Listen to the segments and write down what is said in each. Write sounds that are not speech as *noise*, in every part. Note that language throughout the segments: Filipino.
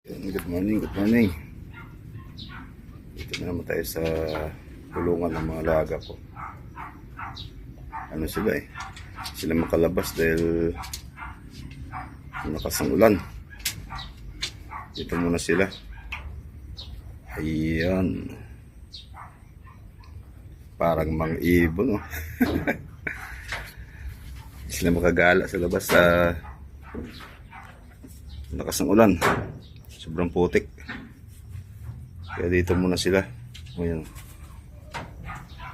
Good morning, good morning. Dito na naman tayo sa kulungan ng mga alaga ko. Ano sila eh? Sila makalabas dahil malakas ang ulan. Dito muna sila. Ayan. Parang mang ibon, no? *laughs* sila makagala sa labas sa lakas ng ulan. Sobrang putik. Kaya dito muna sila. Ayan.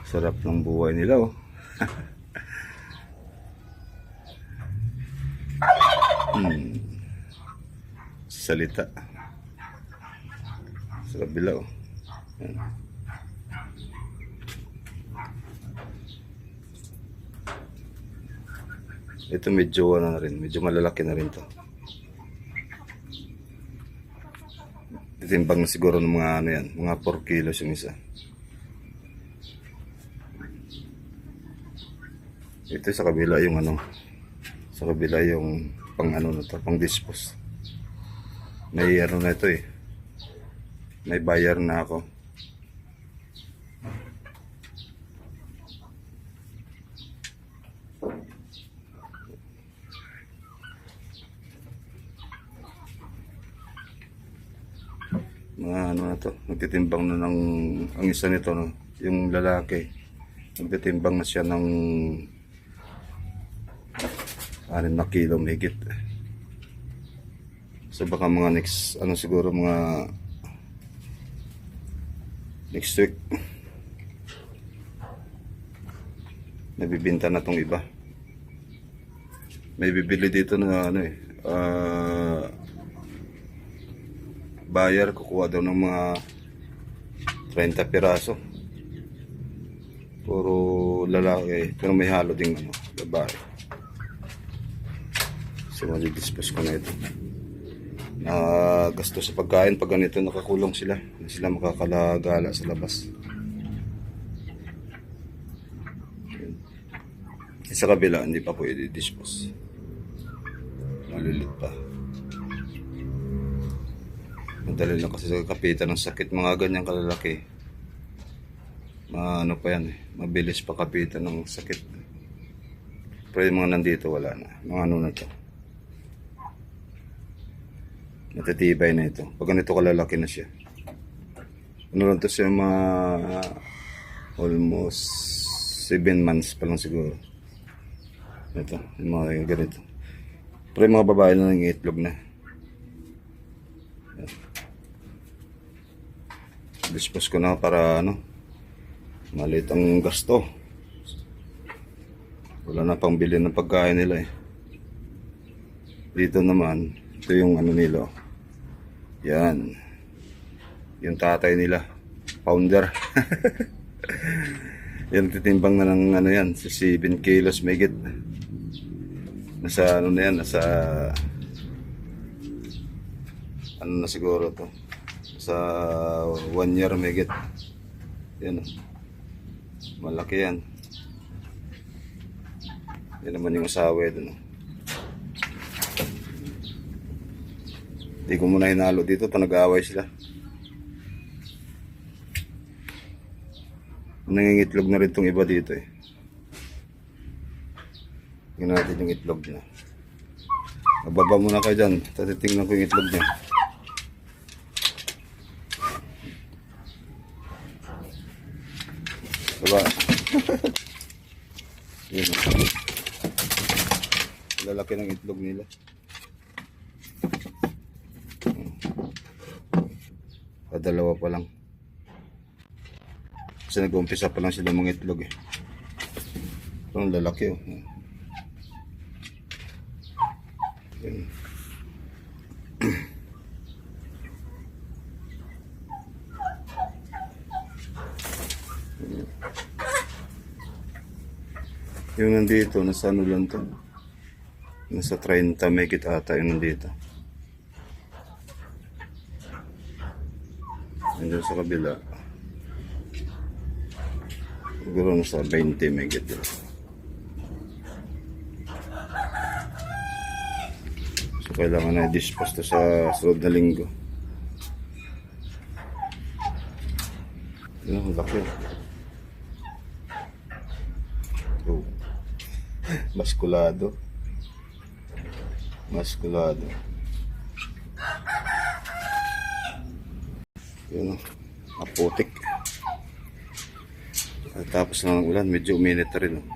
Sarap ng buhay nila, oh. *laughs* hmm. Salita. Sa kabila, oh. Ito medyo ano na rin, medyo malalaki na rin to. Titimbang na siguro ng mga ano yan, mga 4 kilos yung isa. Ito sa kabila yung ano, sa kabila yung pang ano na to, pang dispose. May ano na ito eh. May bayar na ako. Mga ano na to, nagtitimbang na ng, ang isa nito, no, yung lalaki, nagtitimbang na siya ng anim na kilo mahigit. So baka mga next, ano siguro mga next week, nabibinta na tong iba. May bibili dito na ano eh, ah, buyer kukuha daw ng mga 30 piraso. Puro lalaki, pero may halo ding ano, babae. So, madidispose ko na ito. Na gasto sa pagkain pag ganito nakakulong sila. Hindi sila makakalagala sa labas. Sa kabila, hindi pa pwede dispose. Malilit pa. Madali lang kasi sa kapitan ng sakit mga ganyang kalalaki. Ma ano pa yan eh. Mabilis pa kapitan ng sakit. Pero yung mga nandito wala na. Mga ano na to. Natatibay na ito. Pag ganito kalalaki na siya. Ano lang to siya mga almost 7 months pa lang siguro. Ito, yung mga ganito. Pero yung mga babae na nangiitlog na. Dispose ko na para ano maliit ang gasto. Wala na pang bilhin ng pagkain nila eh. Dito naman ito yung ano nila oh. yan. Yung tatay nila founder. *laughs* Yan titimbang na ng ano yan sa 7 kilos megit nasa ano na yan nasa ano na siguro to sa one year megit yan oh. malaki yan yan naman yung asawa dun oh. hindi ko muna hinalo dito pa nag-aaway sila nangingitlog na rin tong iba dito eh tingnan natin yung itlog niya Mababa muna kayo dyan. Tatitingnan ko yung itlog niya. Diba? Yun. Lalaki ng itlog nila. Padalawa pa lang. Kasi nag-umpisa pa lang sila mga itlog eh. Ang lalaki oh. Yun. Yung nandito, nasa ano lang to? Yung sa 30 may kita ata yung nandito. Nandun sa kabila. Siguro sa 20 may kita. So kailangan na i-dispose to sa sunod na linggo. Yun, laki. Oh. *laughs* Maskulado. Yun, oh. Aputik. At tapos na ng ulan, medyo uminit na rin. Oh.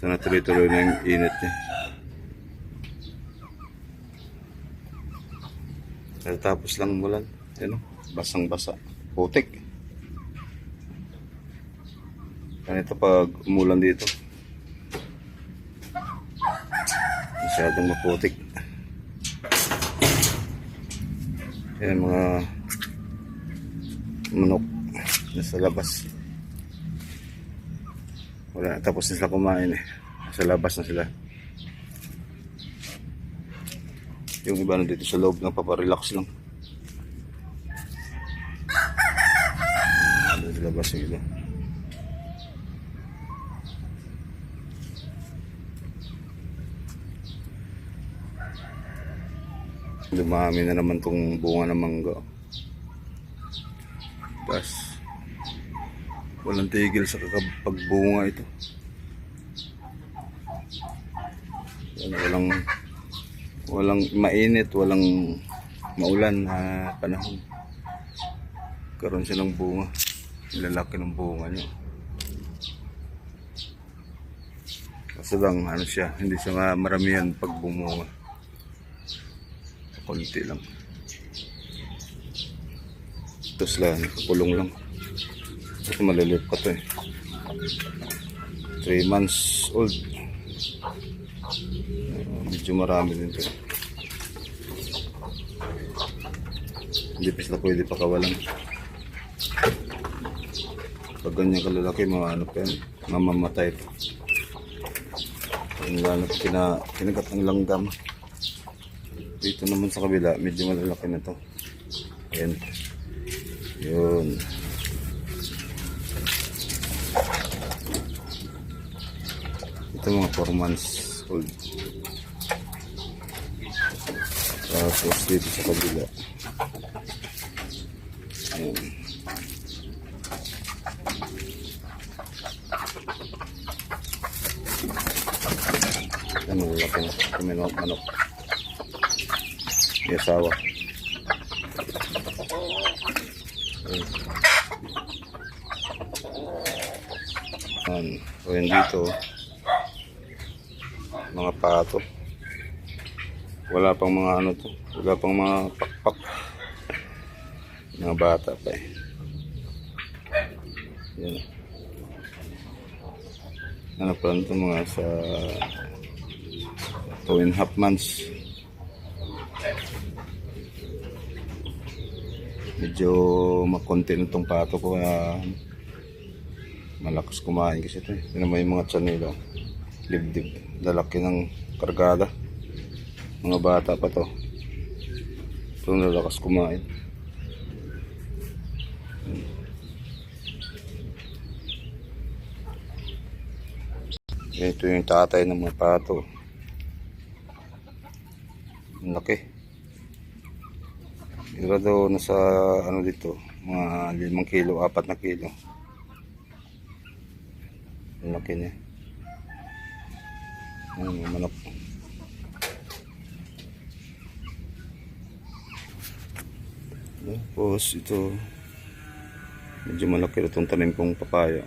Sana tuloy-tuloy na yung init niya. At tapos lang ng ulan. Yan, oh. basang-basa. Putik. Ganito pag umulan dito. Masyadong maputik. Yan mga manok nasa labas. Wala, tapos na sila kumain eh. Sa labas na sila. Yung iba na dito sa loob, nagpaparelax lang. Ano sa labas yung iba. Dumami na naman tong bunga ng mangga. Tapos, walang tigil sa pagbunga ito. Walang walang mainit, walang maulan na panahon. Karoon siya ng bunga. Lalaki ng bunga niya. Kaso lang, ano siya, hindi siya ma- maramihan pag bumunga. Konti lang. Tapos lang, kulong lang. Kasi maliliit pa to eh. 3 months old. Uh, medyo marami din to. Hindi pa sila pwede pakawalan. Pag ganyan kalalaki, mga yan, mamamatay pa. Yung lalo kina, kinagat ng langgam. Dito naman sa kabila, medyo malalaki na to. Ayan. Yun. Ito mga 4 months old. Tapos dito sa kabila. Ayan. Ano, lalaki na. Kuminok manok. May asawa. Ayan. Ayan. So, dito. Mga pato. Wala pang mga ano to. Wala pang mga pakpak. Mga bata pa eh. Yan. Ano pa lang mga sa two and a half months. Medyo makonti na itong pato ko kaya malakas kumain kasi ito eh. Yun naman yung mga tiyan nila. Dibdib. Lalaki ng kargada. Mga bata pa to. Ito lalakas kumain. Ito yung tatay ng mga pato. Laki. Sigurado nasa ano dito, mga limang kilo, apat na kilo. Laki niya. Yung manok. Tapos ito, medyo malaki na itong tanim kong papaya.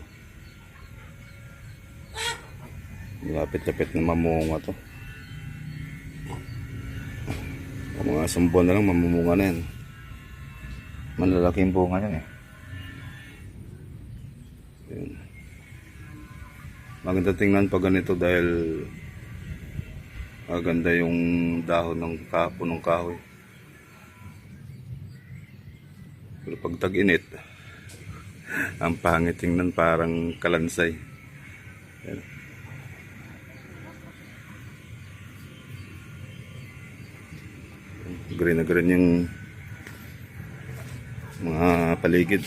Lapit-lapit na mamunga to. Mga isang na lang mamumunga na yan. Malalaki yung bunga yan eh. Yun. Maganda tingnan pag ganito dahil maganda yung dahon ng kapo ng kahoy. Pero pag tag-init, *laughs* ang pangit tingnan parang kalansay. Yan. Green na green yung mga paligid.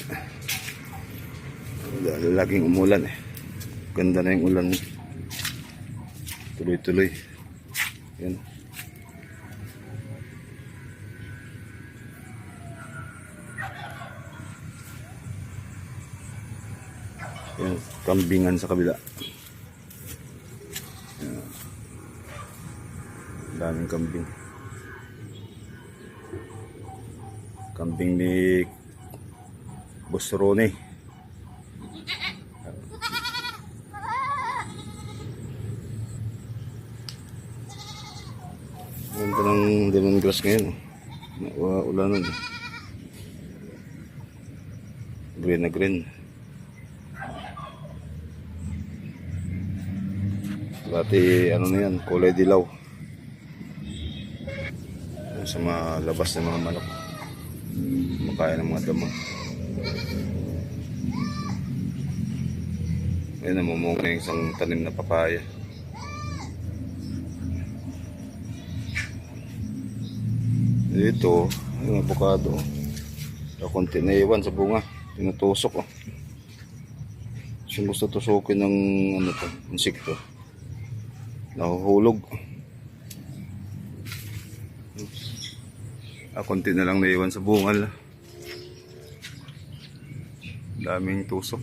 Dahil laging umulan eh. Ganda na yung ulan. Tuloy-tuloy. Yan. Yan, kambingan sa kabila. Yan. Daming kambing. Kambing ni Boss Ronnie. Ganda ng lemongrass ngayon. oh. Wala na. Green na green. Dati ano na yan, kulay dilaw. Sa mga labas ng mga manok. Makaya ng mga damo. Ayun, namumunga na yung isang tanim na papaya. Dito, yung avocado. Sa konti na iwan sa bunga. Tinutusok oh. Kasi gusto tusukin ng ano to, insekto. Nahuhulog. Ah, konti na lang naiwan sa bungal. Daming tusok.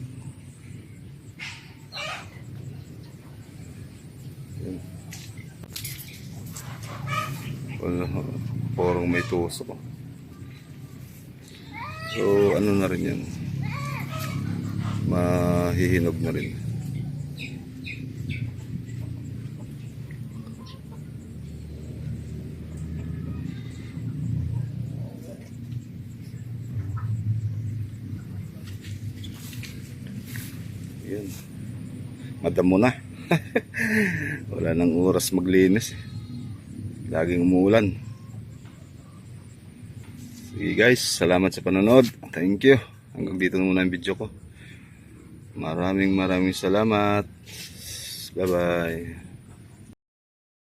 Porong may tusok. So, ano na rin yan. Mahihinog na rin. Yan. Madamo na. *laughs* Wala nang oras maglinis. Laging umuulan. Sige guys, salamat sa panonood. Thank you. Hanggang dito na muna ang video ko. Maraming maraming salamat. Bye bye.